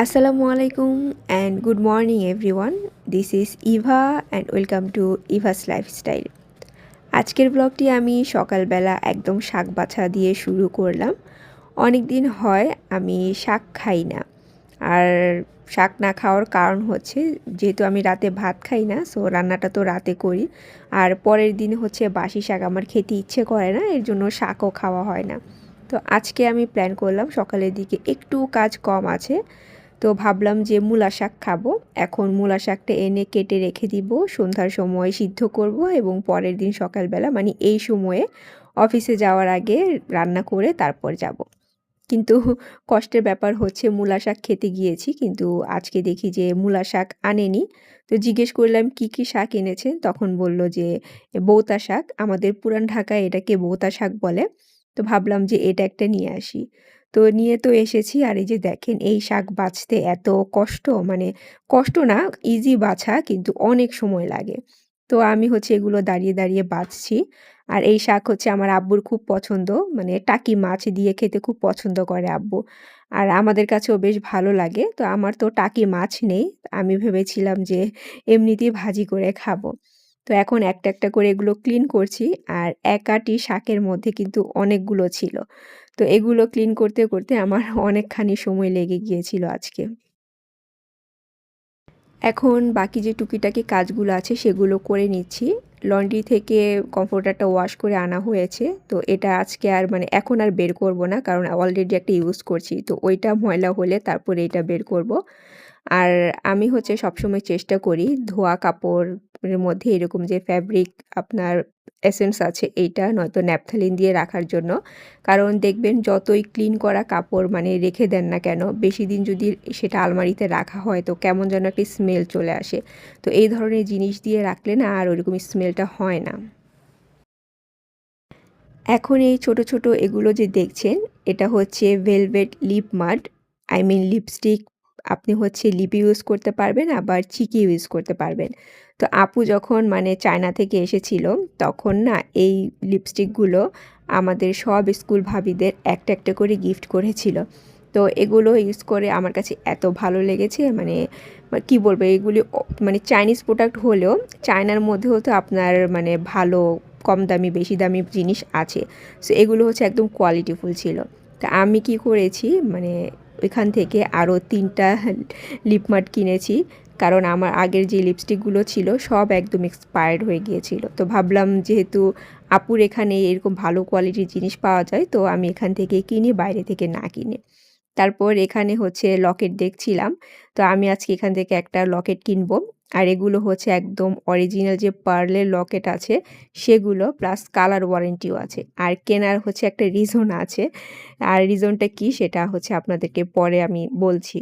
Assalamu alaikum and good morning, everyone. This is Eva and welcome to Eva's Lifestyle. আজকের ব্লগটি আমি সকালবেলা একদম শাক বাছা দিয়ে শুরু করলাম। অনেক দিন হয় আমি শাক খাই না। আর শাক না খাওয়ার কারণ হচ্ছে, যেহেতু আমি রাতে ভাত খাই না সো রান্নাটা তো রাতে করি। আর পরের দিন হচ্ছে বাসি শাক আমার খেতে ইচ্ছে করে না, এর জন্য শাকও খাওয়া হয় না। তো আজকে আমি প্ল্যান করলাম সকালের দিকে একটু কাজ কম আছে। তো ভাবলাম যে মূলা শাক খাব। এখন মূলা শাকটা এনে কেটে রেখে দিব, সন্ধ্যার সময় সিদ্ধ করব এবং পরের দিন সকালবেলা মানে এই সময়ে অফিসে যাওয়ার আগে রান্না করে তারপর যাব। কিন্তু কষ্টের ব্যাপার হচ্ছে মূলা শাক খেতে গিয়েছি, কিন্তু আজকে দেখি যে মূলা শাক আনেনি। তো জিজ্ঞেস করলাম, কি কি শাক এনেছেন? তখন বলল যে বৌতা শাক। আমাদের পুরান ঢাকায় এটাকে বৌতা শাক বলে। তো ভাবলাম যে এটা একটা নিয়ে আসি। তো নিয়ে তো এসেছি। আর এই যে দেখেন, এই শাক বাছতে এত কষ্ট মানে কষ্ট না ইজি বাছা, কিন্তু অনেক সময় লাগে। তো আমি হচ্ছে এগুলো দাঁড়িয়ে দাঁড়িয়ে বাছছি। আর এই শাক হচ্ছে আমার আব্বুর খুব পছন্দ মানে টাকি মাছ দিয়ে খেতে খুব পছন্দ করে আব্বু। আর আমাদের কাছেও বেশ ভালো লাগে, তো আমার তো টাকি মাছ নেই। আমি ভেবেছিলাম যে এমনিতেই ভাজি করে খাব। তো এখন একটা একটা করে এগুলো ক্লিন করছি। আর একাটি শাকের মধ্যে কিন্তু অনেকগুলো ছিল। তো এগুলো ক্লিন করতে করতে আমার অনেকখানি সময় লেগে গিয়েছিল আজকে। এখন বাকি যে টুকিটাকি কাজগুলো আছে সেগুলো করে নিচ্ছি। লন্ড্রি থেকে কমফোর্টারটা ওয়াশ করে আনা হয়েছে। তো এটা আজকে আর মানে এখন আর বের করব না কারণ অলরেডি একটা ইউজ করছি। তো ওইটা ময়লা হলে তারপরে এটা বের করব। আর আমি হচ্ছে সবসময় চেষ্টা করি ধোয়া কাপড়ের মধ্যে এরকম যে ফ্যাব্রিক আপনার এসেন্স আছে এইটা, নয়তো ন্যাপথালিন দিয়ে রাখার জন্য। কারণ দেখবেন যতই ক্লিন করা কাপড় মানে রেখে দেন না কেন, বেশি দিন যদি সেটা আলমারিতে রাখা হয় তো কেমন যেন একটি স্মেল চলে আসে। তো এই ধরনের জিনিস দিয়ে রাখলে না আর ওইরকম স্মেলটা হয় না। এখন এই ছোট ছোট এগুলো যে দেখছেন, এটা হচ্ছে velvet lip mud I mean lipstick আপনি হচ্ছে লিপি ইউজ করতে পারবেন, আবার চিকি ইউজ করতে পারবেন। তো আপু যখন মানে চায়না থেকে এসেছিল, তখন না এই লিপস্টিকগুলো আমাদের সব স্কুল ভাবিদের একটা একটা করে গিফট করেছিল। তো এগুলো ইউজ করে আমার কাছে এত ভালো লেগেছে মানে কি বলব, এগুলি মানে চাইনিজ প্রোডাক্ট হলেও চায়নার মধ্যেও তো আপনার মানে ভালো কম দামি, বেশি দামি জিনিস আছে। সো এগুলো হচ্ছে একদম কোয়ালিটিফুল ছিল। তা আমি কি করেছি মানে ওইখান থেকে আরও তিনটা লিপমার্ট কিনেছি। কারণ আমার আগের যে লিপস্টিকগুলো ছিল, সব একদম এক্সপায়ার্ড হয়ে গিয়েছিল। তো ভাবলাম যেহেতু আপুর এখানে এরকম ভালো কোয়ালিটির জিনিস পাওয়া যায়, তো আমি এখান থেকে কিনি, বাইরে থেকে না কিনে। তারপর এখানে হচ্ছে লকেট দেখছিলাম। তো আমি আজকে এখান থেকে একটা লকেট কিনবো। আর এগুলো হচ্ছে একদম অরিজিনাল যে পার্লের লকেট আছে, সেগুলো প্লাস কালার ওয়ারেন্টিও আছে। আর কেনার হচ্ছে একটা রিজন আছে। আর রিজনটা কি সেটা হচ্ছে আপনাদেরকে পরে আমি বলছি।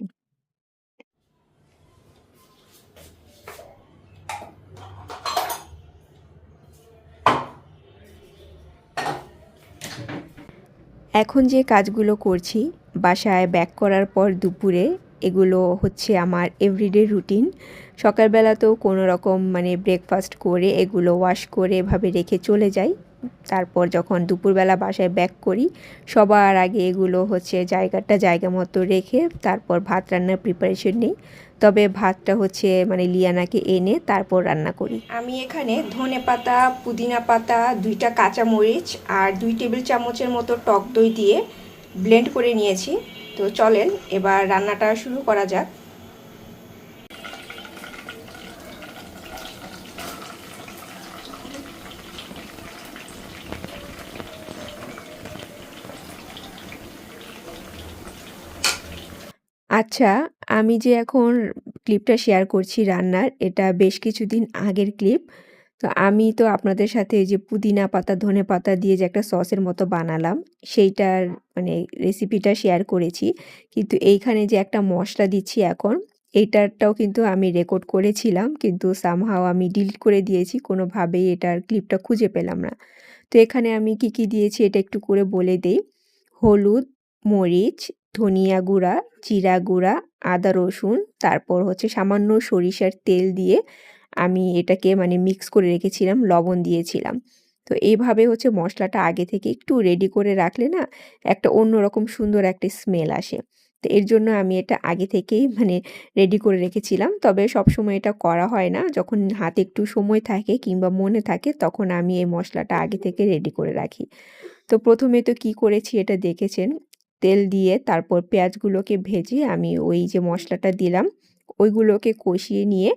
এখন যে কাজগুলো করছি, বাসায় ব্যাক করার পর দুপুরে এগুলো হচ্ছে আমার এভরিডে রুটিন সকালবেলাতেও কোনো রকম মানে ব্রেকফাস্ট করে এগুলো ওয়াশ করে এভাবে রেখে চলে যাই। তারপর যখন দুপুরবেলা বাসায় ব্যাক করি, সবার আগে এগুলো হচ্ছে জায়গাটা জায়গা মতো রেখে তারপর ভাত রান্নার প্রিপারেশন নিই। তবে ভাতটা হচ্ছে মানে লিয়ানাকে এনে তারপর রান্না করি। আমি এখানে ধনে পাতা, পুদিনা পাতা, দুইটা কাঁচা মরিচ আর দুই টেবিল চামচের মতো টক দই দিয়ে ব্লেন্ড করে নিয়েছি। তো চলেন, এবার রান্নাটা শুরু করা যাক। আচ্ছা আমি যে এখন ক্লিপটা শেয়ার করছি রান্নার, এটা বেশ কিছুদিন আগের ক্লিপ তো আমি তো আপনাদের সাথে এই যে পুদিনা পাতা, ধনে পাতা দিয়ে যে একটা সসের মতো বানালাম, সেইটার মানে রেসিপিটা শেয়ার করেছি। কিন্তু এইখানে যে একটা মশলা দিচ্ছি এখন এইটারটাও কিন্তু আমি রেকর্ড করেছিলাম, কিন্তু সামহাও আমি ডিলিট করে দিয়েছি, কোনোভাবেই এটার ক্লিপটা খুঁজে পেলাম না। তো এখানে আমি কি কি দিয়েছি এটা একটু করে বলে দেই। হলুদ, মরিচ, ধনিয়া গুঁড়া, জিরা গুঁড়া, আদা রসুন, তারপর হচ্ছে সামান্য সরিষার তেল দিয়ে আমি এটাকে মানে মিক্স করে রেখেছিলাম, লবণ দিয়েছিলাম। তো এইভাবে হচ্ছে মশলাটা আগে থেকে একটু রেডি করে রাখলে না একটা অন্যরকম সুন্দর একটা স্মেল আসে। তো এর জন্য আমি এটা আগে থেকেই মানে রেডি করে রেখেছিলাম। তবে সব সময় এটা করা হয় না। যখন হাতে একটু সময় থাকে কিংবা মনে থাকে তখন আমি এই মশলাটা আগে থেকে রেডি করে রাখি। তো প্রথমে তো কি করেছি এটা দেখেছেন? তেল দিয়ে তারপর পেঁয়াজগুলোকে ভেজে আমি ওই যে মশলাটা দিলাম, ওইগুলোকে কষিয়ে নিয়ে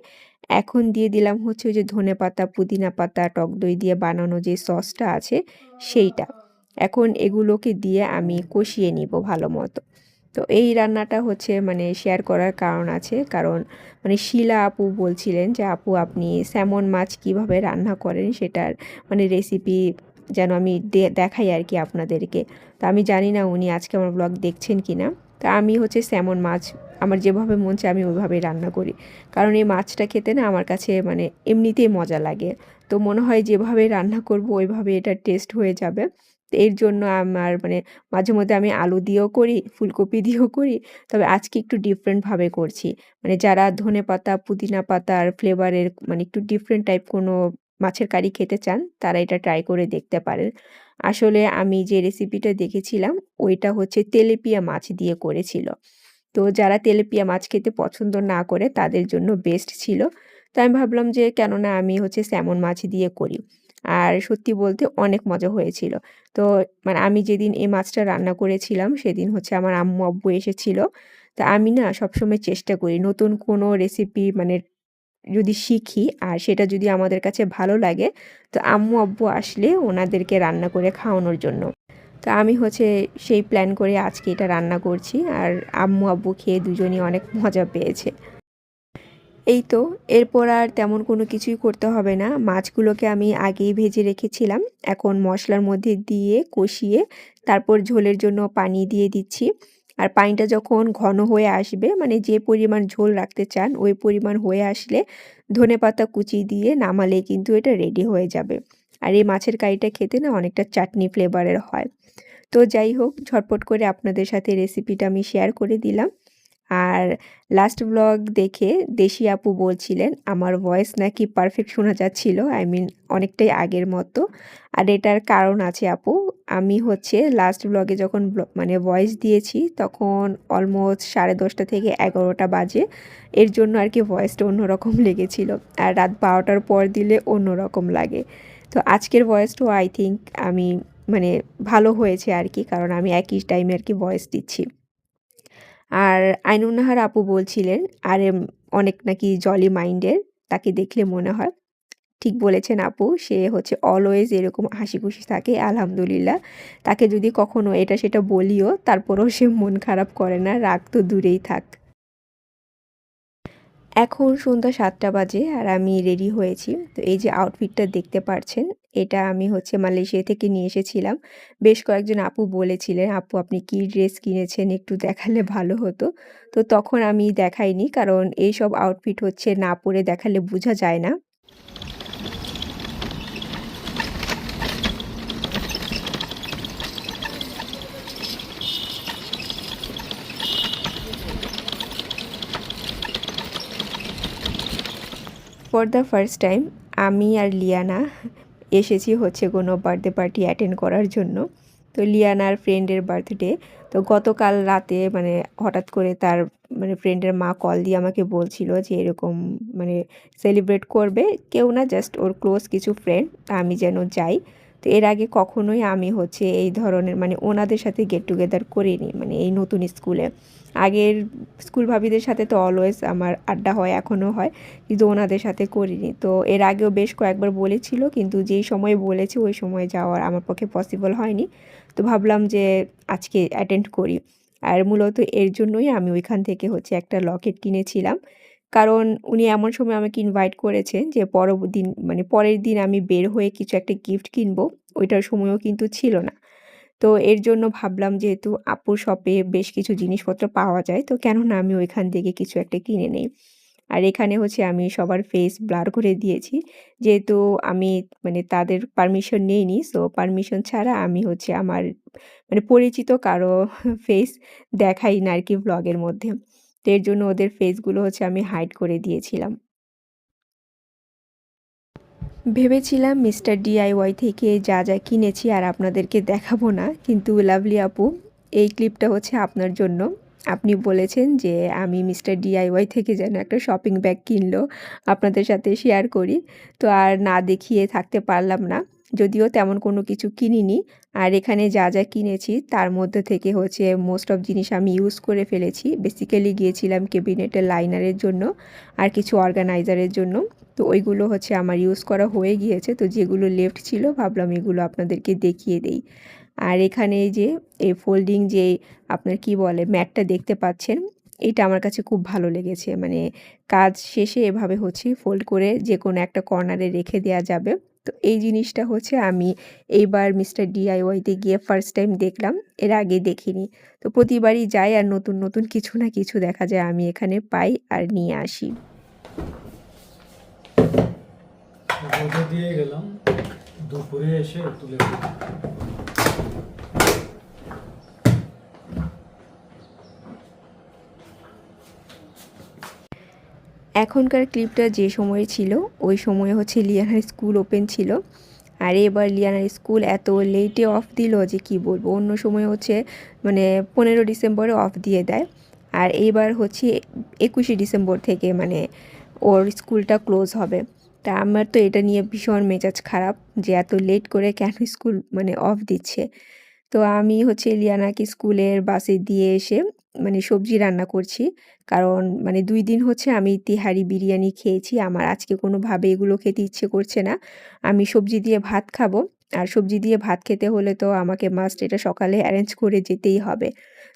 এখন দিয়ে দিলাম হচ্ছে ওই যে ধনে পাতা, পুদিনা পাতা, টক দই দিয়ে বানানো যে সসটা আছে সেইটা। এখন এগুলোকে দিয়ে আমি কষিয়ে নিব ভালো মতো। তো এই রান্নাটা হচ্ছে মানে শেয়ার করার কারণ আছে। কারণ মানে শিলা আপু বলছিলেন যে, আপু, আপনি স্যামন মাছ কীভাবে রান্না করেন সেটার মানে রেসিপি যেন আমি দেখাই আর কি আপনাদেরকে। তো আমি জানি না উনি আজকে আমার ব্লগ দেখছেন কি না তা আমি হচ্ছে স্যামন মাছ আমার যেভাবে মন চায় আমি ওইভাবেই রান্না করি। কারণ এই মাছটা খেতে না আমার কাছে মানে এমনিতেই মজা লাগে। তো মনে হয় যেভাবে রান্না করব ওইভাবে এটা টেস্ট হয়ে যাবে। তো এর জন্য আমার মানে মাঝে মধ্যে আমি আলু দিয়েও করি, ফুলকপি দিয়েও করি। তবে আজকে একটু ডিফারেন্টভাবে করছি। মানে যারা ধনে পাতা, পুদিনা পাতার ফ্লেভারের মানে একটু ডিফারেন্ট টাইপ কোনো মাছের কারি খেতে চান, তারা এটা ট্রাই করে দেখতে পারেন। আসলে আমি যে রেসিপিটা দেখেছিলাম, ওইটা হচ্ছে তেলেপিয়া মাছ দিয়ে করেছিল। তো যারা তেলেপিয়া মাছ খেতে পছন্দ না করে তাদের জন্য বেস্ট ছিল। তো আমি ভাবলাম যে কেননা আমি হচ্ছে স্যামন মাছ দিয়ে করি। আর সত্যি বলতে অনেক মজা হয়েছিল। তো মানে আমি যেদিন এই মাছটা রান্না করেছিলাম সেদিন হচ্ছে আমার আম্মু, আব্বু এসেছিল। তা আমি না সবসময় চেষ্টা করি নতুন কোনো রেসিপি মানে যদি শিখি আর সেটা যদি আমাদের কাছে ভালো লাগে, তো আম্মু, আব্বু আসলে ওনাদেরকে রান্না করে খাওয়ানোর জন্য। তো আমি হচ্ছে সেই প্ল্যান করে আজকে এটা রান্না করছি আর আম্মু, আব্বু খেয়ে দুজনই অনেক মজা পেয়েছে। এই তো, এরপর আর তেমন কোনো কিছুই করতে হবে না। মাছগুলোকে আমি আগেই ভেজে রেখেছিলাম। এখন মশলার মধ্যে দিয়ে কষিয়ে তারপর ঝোলের জন্য পানি দিয়ে দিচ্ছি। আর পানিটা যখন ঘন হয়ে আসবে মানে যে পরিমাণ ঝোল রাখতে চান, ওই পরিমাণ হয়ে আসলে ধনে পাতা কুচি দিয়ে নামালে কিন্তু এটা রেডি হয়ে যাবে। আর এই মাছের কারিটা খেতে না অনেকটা চাটনি ফ্লেভারের হয়। তো যাই হোক, ঝটপট করে আপনাদের সাথে রেসিপিটা আমি শেয়ার করে দিলাম। আর লাস্ট ব্লগ দেখে দেশি আপু বলছিলেন, আমার ভয়েস নাকি পারফেক্ট শোনা যাচ্ছিল আই মিন অনেকটাই আগের মতো। আর এটার কারণ আছে আপু, আমি হচ্ছে লাস্ট ব্লগে যখন মানে ভয়েস দিয়েছি, তখন অলমোস্ট সাড়ে দশটা থেকে এগারোটা বাজে। এর জন্য আর কি ভয়েসটা অন্যরকম লেগেছিল। আর রাত বারোটার পর দিলে অন্যরকম লাগে। তো আজকের ভয়েসটাও আই থিঙ্ক আমি মানে ভালো হয়েছে আর কি, কারণ আমি একই টাইমে আর কি ভয়েস দিচ্ছি। আর আইনুন্নাহার আপু বলছিলেন, আরে অনেক নাকি জলি মাইন্ডের তাকে দেখলে মনে হয়। ঠিক বলেছেন আপু, সে হচ্ছে অলওয়েজ এরকম হাসি খুশি থাকে, আলহামদুলিল্লাহ। তাকে যদি কখনো এটা সেটা বলিও, তারপরেও সে মন খারাপ করে না, রাগ তো দূরেই থাক। এখন সন্ধ্যা সাতটা বাজে আর আমি রেডি হয়েছি। তো এই যে আউটফিটটা দেখতে পারছেন, এটা আমি হচ্ছে মালয়েশিয়া থেকে নিয়ে এসেছিলাম। বেশ কয়েকজন আপু বলেছিলেন, আপু, আপনি কি ড্রেস কিনেছেন? একটু দেখালে ভালো হতো। তো তখন আমি দেখাইনি, কারণ এইসব আউটফিট হচ্ছে না পরে দেখালে বোঝা যায় না। ফর দ্য ফার্স্ট টাইম আমি আর লিয়ানা এসেছি হচ্ছে কোনো বার্থডে পার্টি অ্যাটেন্ড করার জন্য। তো লিয়ানার ফ্রেন্ডের বার্থডে তো গতকাল রাতে মানে হঠাৎ করে তার মানে ফ্রেন্ডের মা কল দিয়ে আমাকে বলছিল যে এরকম মানে সেলিব্রেট করবে। কেউ না জাস্ট ওর ক্লোজ কিছু ফ্রেন্ড আমি যেন যাই। তো এর আগে কখনোই আমি হচ্ছে এই ধরনের মানে ওনাদের সাথে গেট টুগেদার করিনি মানে এই নতুন স্কুলে। আগের স্কুল ভাবিদের সাথে তো অলওয়েজ আমার আড্ডা হয়, এখনও হয়, কিন্তু ওনাদের সাথে করিনি। তো এর আগেও বেশ কয়েকবার বলেছিল, কিন্তু যেই সময় বলেছি ওই সময় যাওয়ার আমার পক্ষে পসিবল হয়নি। তো ভাবলাম যে আজকে অ্যাটেন্ড করি। আর মূলত এর জন্যই আমি ওইখান থেকে হচ্ছে একটা লকেট কিনেছিলাম। কারণ উনি এমন সময় আমাকে ইনভাইট করেছেন যে পরদিন মানে পরের দিন আমি বের হয়ে কিছু একটা গিফট কিনবো, ওইটার সময়ও কিন্তু ছিল না। তো এর জন্য ভাবলাম যেহেতু আপুর শপে বেশ কিছু জিনিসপত্র পাওয়া যায়, তো কেন না আমি ওইখান থেকে কিছু একটা কিনে নেই। আর এখানে হচ্ছে আমি সবার ফেস ব্লার করে দিয়েছি, যেহেতু আমি মানে তাদের পারমিশন নিইনি সো পারমিশন ছাড়া আমি হচ্ছে আমার মানে পরিচিত কারও ফেস দেখাই না আর কি ব্লগের মধ্যে। তো এর জন্য ওদের ফেসগুলো হচ্ছে আমি হাইড করে দিয়েছিলাম। ভেবেছিলাম মিস্টার ডিআইওয়াই থেকে যা যা কিনেছি আর আপনাদেরকে দেখাবো না, কিন্তু লাভলি আপু, এই ক্লিপটা হচ্ছে আপনার জন্য। আপনি বলেছেন যে আমি মিস্টার ডিআইওয়াই থেকে যেন একটা শপিং ব্যাগ কিনলো, আপনাদের সাথে শেয়ার করি। তো আর না দেখিয়ে থাকতে পারলাম না। যদিও তেমন কোনো কিছু কিনিনি। আর এখানে যা যা কিনেছি, তার মধ্যে থেকে হচ্ছে মোস্ট অফ জিনিস আমি ইউজ করে ফেলেছি। বেসিক্যালি গিয়েছিলাম কেবিনেটের লাইনারের জন্য আর কিছু অর্গানাইজারের জন্য। তো ওইগুলো হচ্ছে আমার ইউজ করা হয়ে গিয়েছে। তো যেগুলো লেফট ছিল, ভাবলাম এগুলো আপনাদেরকে দেখিয়ে দেই। আর এখানে যে, এই ফোল্ডিং যে আপনার কি বলে, ম্যাটটা দেখতে পাচ্ছেন, এটা আমার কাছে খুব ভালো লেগেছে। মানে কাজ শেষে এভাবে হচ্ছে ফোল্ড করে যে কোনো একটা কর্নারে রেখে দেওয়া যাবে। তো এই জিনিসটা হচ্ছে আমি এইবার মিস্টার ডিআইওয়াইতে গিয়ে ফার্স্ট টাইম দেখলাম, এর আগে দেখিনি। তো প্রতিবারই যাই আর নতুন নতুন কিছু না কিছু দেখা যায়, আমি এখানে পাই আর নিয়ে আসি। দিয়ে গেলাম, দুপুরে এসে তুলে এখনকার ক্লিপটা যে সময়ে ছিল, ওই সময়ে হচ্ছে লিয়ানার স্কুল ওপেন ছিল। আর এবার লিয়ানার স্কুল এত লেটে অফ দিল যে কি বলব, অন্য সময় হচ্ছে মানে পনেরো ডিসেম্বরে অফ দিয়ে দেয়। আর এইবার হচ্ছে একুশে ডিসেম্বর থেকে মানে ওর স্কুলটা ক্লোজ হবে। তা আমার তো এটা নিয়ে ভীষণ মেজাজ খারাপ যে এত লেট করে কেন স্কুল মানে অফ দিচ্ছে। তো আমি হচ্ছে লিয়ানাকে স্কুলের বাসে দিয়ে এসে মানে সবজি রান্না করছি। কারণ মানে দুই দিন হচ্ছে আমি তিহারি বিরিয়ানি খেয়েছি। আমার আজকে কোনোভাবে এগুলো খেতে ইচ্ছে করছে না। আমি সবজি দিয়ে ভাত খাব। আর সবজি দিয়ে ভাত খেতে হলে তো আমাকে মাস্ট এটা সকালে অ্যারেঞ্জ করে যেতেই হবে।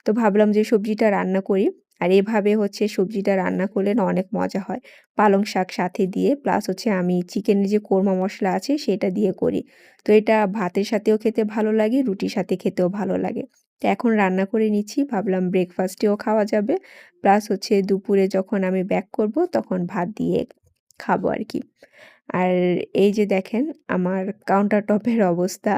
তো ভাবলাম যে সবজিটা রান্না করি। আর এভাবে হচ্ছে সবজিটা রান্না করলে না অনেক মজা হয়। পালং শাক সাথে দিয়ে প্লাস হচ্ছে আমি চিকেনের যে কোরমা মশলা আছে সেটা দিয়ে করি। তো এটা ভাতের সাথেও খেতে ভালো লাগে, রুটির সাথে খেতেও ভালো লাগে। তো এখন রান্না করে নিচ্ছি। ভাবলাম ব্রেকফাস্টেও খাওয়া যাবে। প্লাস হচ্ছে দুপুরে যখন আমি ব্যাক করব তখন ভাত দিয়ে খাব আর কি আর এই যে দেখেন আমার কাউন্টার টপের অবস্থা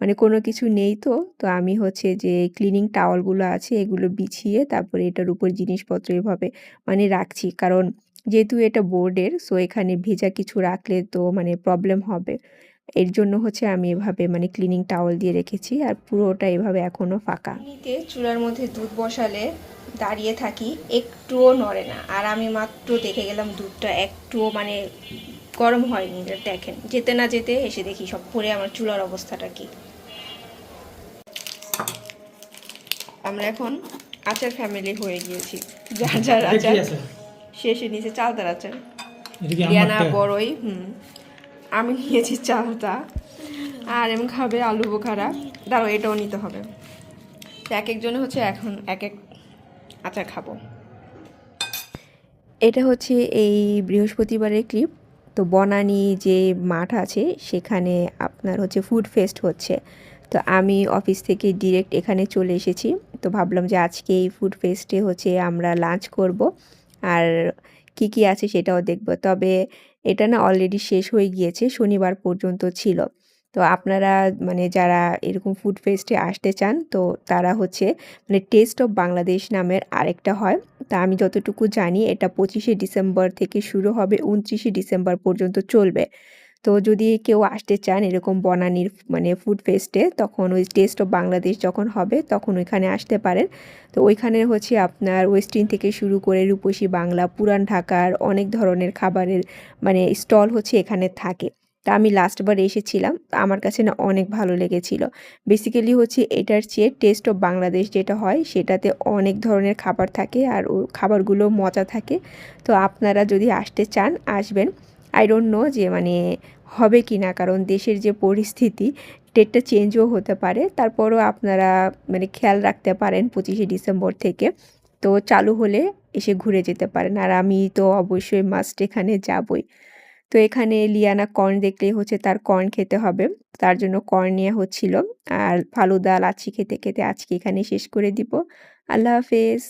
মানে কোনো কিছু নেই তো। তো আমি হচ্ছে যে ক্লিনিং টাওয়ালগুলো আছে এগুলো বিছিয়ে তারপরে এটার উপর জিনিসপত্র এভাবে মানে রাখছি। কারণ যেহেতু এটা বোর্ডের সো এখানে ভেজা কিছু রাখলে তো মানে প্রবলেম হবে। এর জন্য হচ্ছে আমি এভাবে মানে ক্লিনিং টাওয়াল দিয়ে রেখেছি আর পুরোটা এভাবে এখনও ফাঁকা। নিতে চুলার মধ্যে দুধ বসালে দাঁড়িয়ে থাকি একটুও নড়ে না। আর আমি মাত্র দেখে গেলাম দুধটা একটুও মানে গরম হয়নি দেখেন যেতে না যেতে এসে দেখি সব পরে আমার চুলার অবস্থাটা কি। আমরা এখন আচার ফ্যামিলি হয়ে গিয়েছি। যার যার আচার শেষে নিচে চালতার আচার? বড়ই হুম। আমি নিয়েছি চালতা আর এমন খাবে আলু বোখারা। দাঁড়ো এটাও নিতে হবে। তো এক একজনে হচ্ছে এখন এক এক আচার খাব। এটা হচ্ছে এই বৃহস্পতিবারের ক্লিপ। তো বনানী যে মাঠ আছে, সেখানে আপনার হচ্ছে ফুড ফেস্ট হচ্ছে। তো আমি অফিস থেকে ডিরেক্ট এখানে চলে এসেছি। তো ভাবলাম যে আজকে এই ফুড ফেস্টে হচ্ছে আমরা লাঞ্চ করব। আর কি কি আছে সেটাও দেখব। তবে এটা না অলরেডি শেষ হয়ে গিয়েছে, শনিবার পর্যন্ত ছিল। তো আপনারা মানে যারা এরকম ফুড ফেস্টে আসতে চান, তো তারা হচ্ছে মানে টেস্ট অফ বাংলাদেশ নামের আরেকটা হয়। তা আমি যতটুকু জানি এটা পঁচিশে ডিসেম্বর থেকে শুরু হবে, উনত্রিশে ডিসেম্বর পর্যন্ত চলবে। তো যদি কেউ আসতে চান এরকম বনানীর মানে ফুড ফেস্টে তখন ওই টেস্ট অফ বাংলাদেশ যখন হবে, তখন ওইখানে আসতে পারেন। তো ওইখানে হচ্ছে আপনার ওয়েস্টিন থেকে শুরু করে রূপসী বাংলা, পুরান ঢাকার অনেক ধরনের খাবারের মানে স্টল হচ্ছে এখানে থাকে। তা আমি লাস্টবার এসেছিলাম, আমার কাছে না অনেক ভালো লেগেছিল। বেসিক্যালি হচ্ছে এটার চেয়ে টেস্ট অফ বাংলাদেশ যেটা হয়, সেটাতে অনেক ধরনের খাবার থাকে আর খাবারগুলো মজা থাকে। তো আপনারা যদি আসতে চান, আসবেন। আই ডোন্ট নো যে মানে হবে কি না, কারণ দেশের যে পরিস্থিতি ডেটটা চেঞ্জও হতে পারে। তারপরও আপনারা মানে খেয়াল রাখতে পারেন পঁচিশে ডিসেম্বর থেকে। তো চালু হলে এসে ঘুরে যেতে পারেন। আর আমি তো অবশ্যই মাস্ট এখানে যাবই। তো এখানে লিয়ানা কর্ন দেখলেই হচ্ছে তার কর্ন খেতে হবে। তার জন্য কর্ন নেওয়া হচ্ছিল। আর ফালুদা লাচ্ছি খেতে খেতে আজকে এখানে শেষ করে দিব। আল্লাহ হাফেজ।